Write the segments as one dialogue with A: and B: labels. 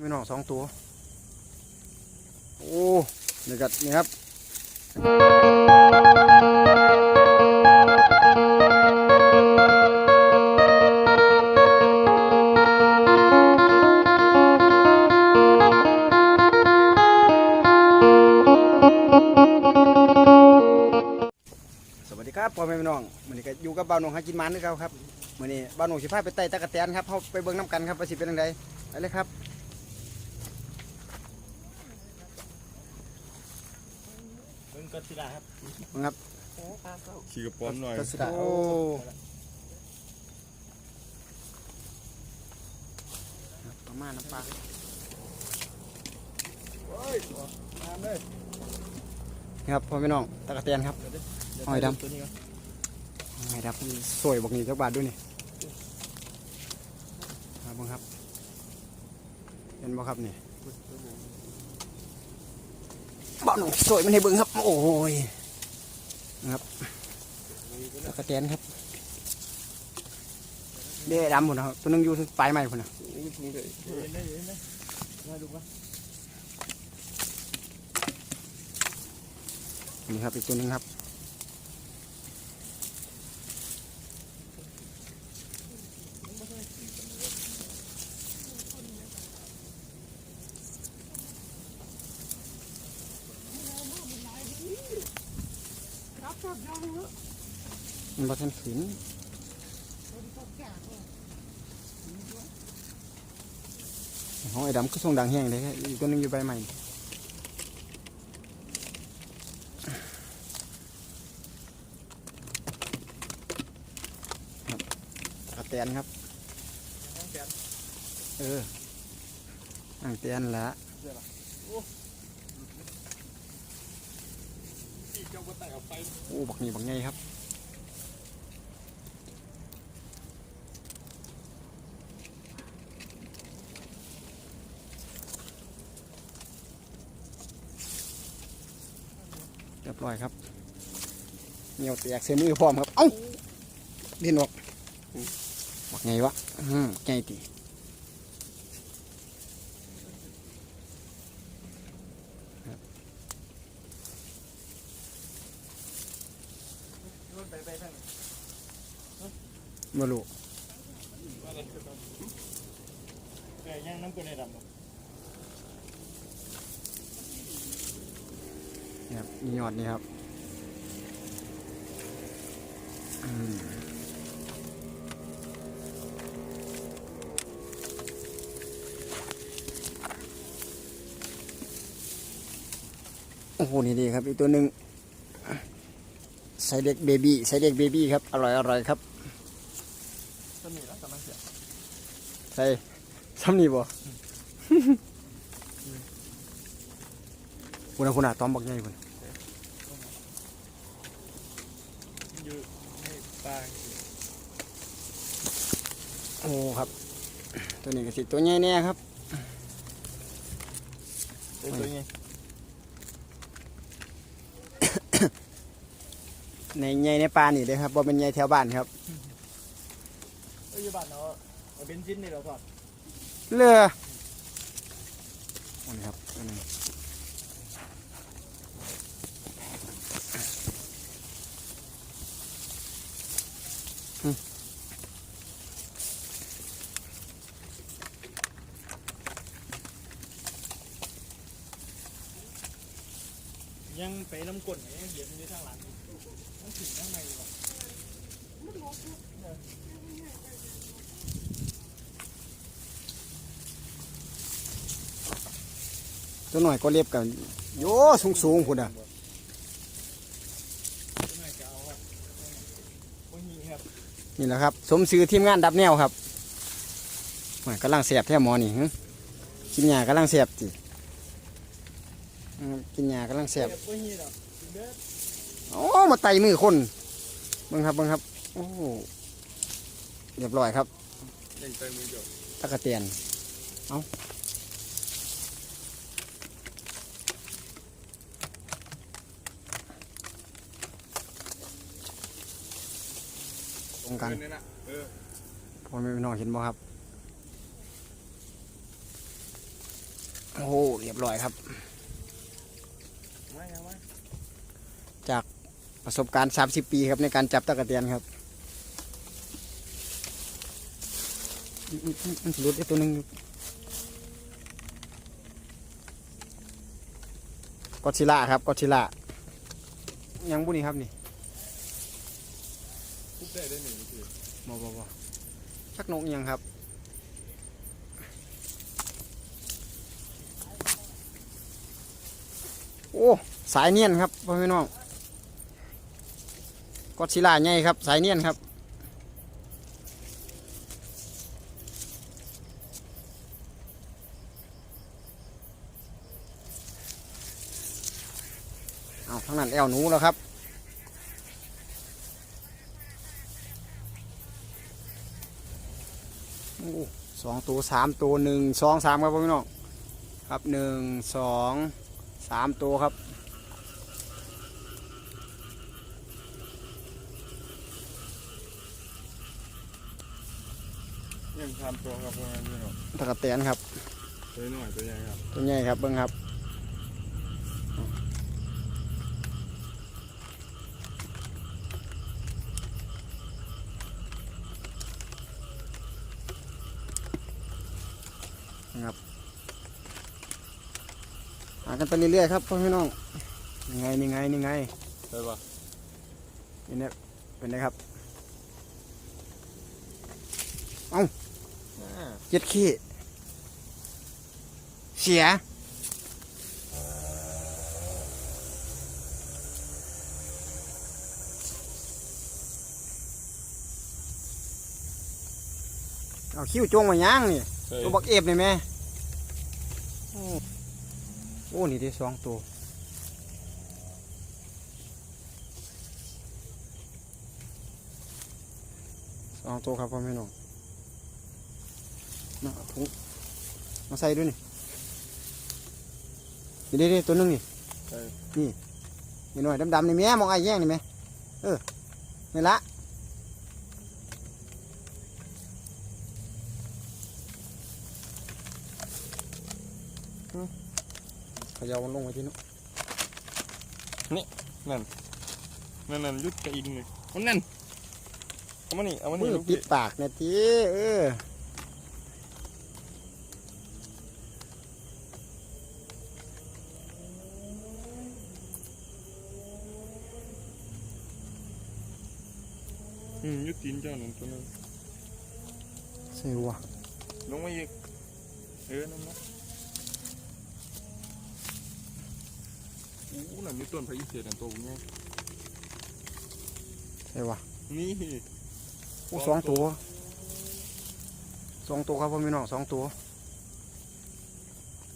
A: มีน้องสองตัว โอ้นี่ก็นี่ครับ สวัสดีครับพ่อแม่พี่น้องมื้อนี้ก็อยู่กับบ้านหนองหากินมันคือเก่าครับมื้อนี้บ้านหนองสิพาไปไต่ตะกะแตนครับเฮาไปเบิ่งน้ำกันครับว่าสิเป็นจังไดไปเลยครับ
B: เบิ่งก็สิล่ะครับ
A: มึงครับ
C: ขี่กระป๋อมหน่อย
A: กระสดาโอ้ครับประมาณน้ำปลานี่ครับพ่อแม่พี่น้องตะกะแตนครับหอยดำ
B: ตัวนี้ก่อน
A: ไงครับสวยบอกนี่จักบาทด้วยนี่ครับบังครับ เห็นบ่ครับนี่ บ่านหนองสวยมันให้เบิ้งครับ โอ้ยนะครับตะกะแตนครับเด้ดำหมดนะครับตัวนึงอยู่ปลายไม้คนนะ
B: นี่
A: ครับอีกตัวนึงครับ มันบ่ทันขืนห้องไอ้ดำก็ส่งดังแห้งเลยครับอีกตัวหนึงอยู่ใบใหม่ครับตะกะแตนครับเอออ่างเตียนละ
B: ที่เจ้าก็ตัดออกไป
A: โอ้บักนี่บักไงครับ รียบร้อยครับเหนียวแตกเสียมือพร้อมครับ เอ้าดินออกบักไงวะอืมไงตี
B: รถไปไปทาง
A: มาลู
B: ว่ากันคือแบบเอ้ยย่างน้ำกวนในดำเนาะ
A: นี่ครับ มียอดนี่ครับอืมโอ้โห นี่ดีครับอีกตัวหนึ่งใส่เด็กเบบี้ใส่เด็กเบบี้ครับ อร่อยอร่อยครับ
B: ต้นนี้แล้วกำลังเสีย
A: ใส่ซ้ำนี่บ่คุณอาคุณอาตอมบักใหญ่คุณ
B: อยู่ในป่า
A: โอ้ครับ ตัวนี้ก็สิตัวใหญ่แน่ครับ
B: เป็นตัวนี้
A: ในใหญ่ในป่านี่เลยครับบ่เป็นใหญ่แถวบ้านครับ
B: เอ้ยอยู่บ้านเนาะเอาเบนซินนี่เราถอด
A: เรือโอ้นี่ครับตัวนี้อืม
B: ยังไปน้ำ กลนเนี่ยเหยียบมันอยู่ทางหลังต้องถึงข้างในดีกว่า
A: ตัวหน่อยก็เรียบกันโยสูงสูงคุณอะ
B: นี่
A: แหละครับ สมซื้อทีมงานดับแนวครับโอ้ยกำลังเสียบแท้หมอนี่หึกินยากำลังเสียบจิอืมกินยากำลังเสียบ
B: โอ้
A: มาไต่มือคนเบิ่งครับเบิ่งครับ โอ้เรียบร้อยครับตะกะเตียนเอาตรงกันพอแม่พี่น้องเห็นบ่ครับ โอ้เรียบร้อยครับ
C: มายังมา
A: ประสบการณ์ 30 ปีครับในการจับตะกะเตียนครับอืมอืมอืมมันหลุดไอ้ตัวหนึงอยู่กอดซิลล่าครับกอดซิลล่ายังบุนี่ครับนี่
C: ทุบได้ได้หนึ่งที
A: บ่บ่บ่ชักนกยังครับโอ้สายเนียนครับพ่อพี่น้อง กอดซิลาใหญ่ครับ สายเนียนครับ เอาทั้งนั้นแอวหนูแล้วครับสองตัวสามตัวหนึ่งสองสามครับพี่น้องครับหนึ่งสองสามตัวครับ
C: ยังทำตัวครับพวกนั้นพี่น้อง
A: ตะกะแตนครับ
C: ตัวน้อยตัวใหญ่ครับ
A: ตัวใหญ่ครับเบิ้งครับนะครับหากันไปเรื่อยๆครับพ่อพี่น้องนี่ไงนี่ไงนี่ไง
C: ใช่ปะ
A: เป็นไงเป็นไงครับ
C: อ่า
A: เจ็ดขี้ เสีย เอาคิ้วจงมาย่างนี่
C: ใช่
A: ตัวบักเอฟนี่แม่โอ้โอ้ นี่ได้สองตัวสองตัวครับพ่อแม่น้อง มาเอาถุงมาใส่ด้วยนี่นี่ได้ตัวหนึงนี่
C: ใช่
A: นี่หน่อยดำๆนี่แม่มองไอ้แย่งนี่แม่เออนี่ละอืมเขยามันลงไปที่นู้น
C: นั่นนั่นยุดกระอินเลยมันนั่นเอามานี่เอามา
A: มื
C: นี่
A: อ
C: ลูก
A: ปิ
C: พี่
A: ดปากเนี่ยทีเออ
C: อืมยุดตีนเจ้าหนึ่งตัวนึง
A: ใส่วัว
C: ลงมาอีกเออนั่นนะอู้นั่นยุดต้นพระอิศวรนั่นตัวไง
A: ใส่วัว
C: นี่
A: โอ้สองตัวสองตัวครับพ่อพี่น้องสองตัว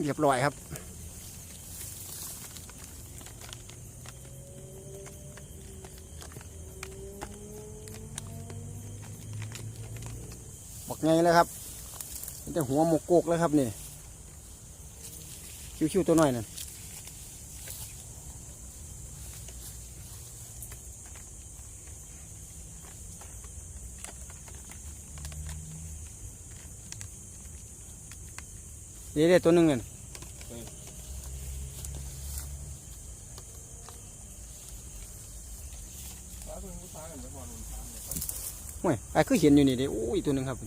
A: เรียบร้อยครับ ไงเลยครับมันจะหัวหมกโกกเลยครับนี่คิ้วๆตัวน้อยนั่นเดี๋ยวตัวหนึ่ง
C: ฟ้ากันไปก่อนมันฟ้าเนี่ย
A: โอ้ยไอ้คือเห็นอยู่นี่เด้โอ้ยตัวหนึ่งครับ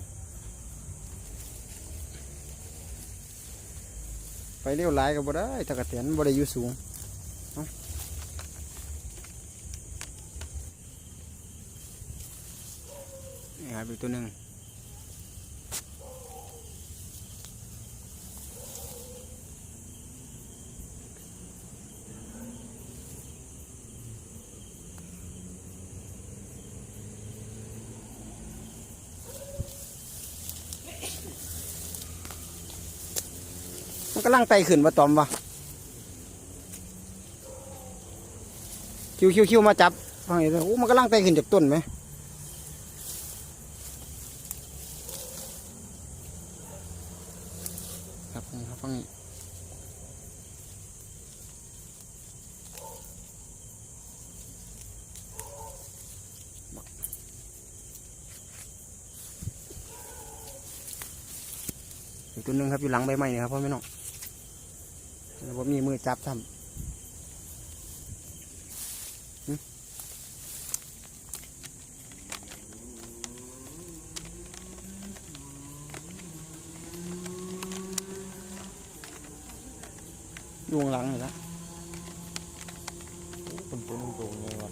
A: ไป เร็วหลายก็บ่ได้ตะกะเตียนบ่ได้อยู่สูงเอ้านี่ครับอีกตัวหนึ่งำลังไต่ขึ้นมาตอมวะคิวคิวคิวมาจับฟังเห็นโอ้มันกำลังไต่ขึ้นจากต้นไหมครับครับฟังนี้อีกตัวหนึงครับอยู่หลังใบไม้นี่ครับพ่อแม่น้อง ผมมีมือจับทำหึอยู่ข้างหลังเลยละ
C: คนตัวนึงโตไงวะ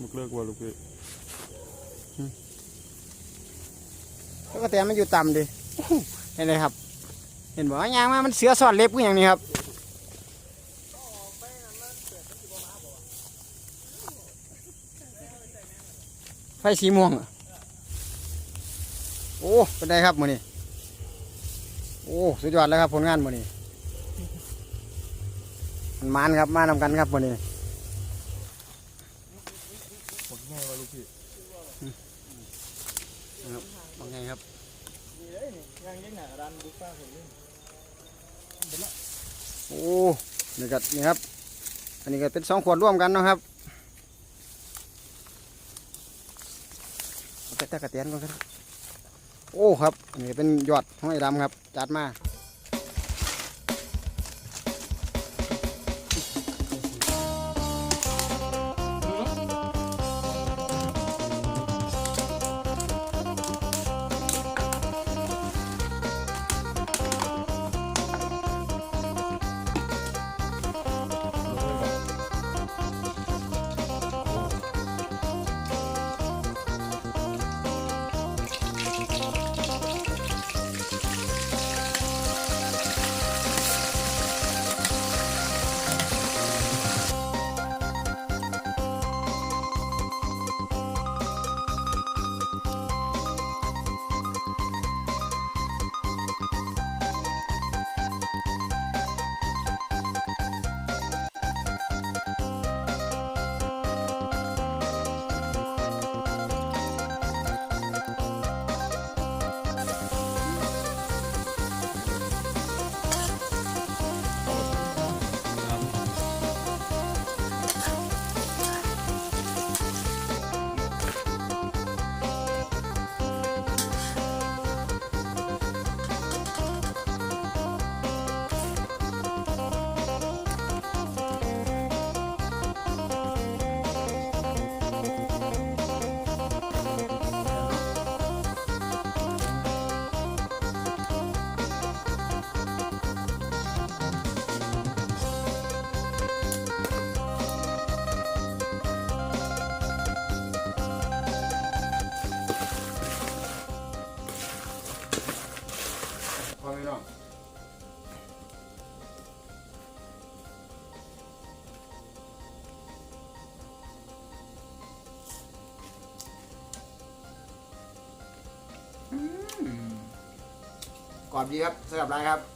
C: มุกเลิกว่าลูกพี่
A: แล้วก็แต่มันอยู่ต่ำดิเห็นเลยครับ เห็นบอกว่ายางมามันเสือสอดเล็บกูอย่างนี้ครับไฟสีม่วงอะโอ้เป็นไงครับมือนี้โอ้สุดยอดแล้วครับผลงานมือนี้มันมานครับมานำกันครับมือนี้
C: หมดง่ายว่าลูกพี่
A: ว่าไงครับ
B: นี่เลยนี่ย่างยังหนาดันบุฟฟ้าผมนี่
A: โอ้นี่ก็นี่ครับ อันนี้ก็เป็นสองขวดร่วมกันนะครับเอาไปตะกะเตียนก่อนครับโอ้ครับ อันนี้เป็นยอดห้อยดำครับ จัดมา กรอบดีครับสำหรับร้านครับ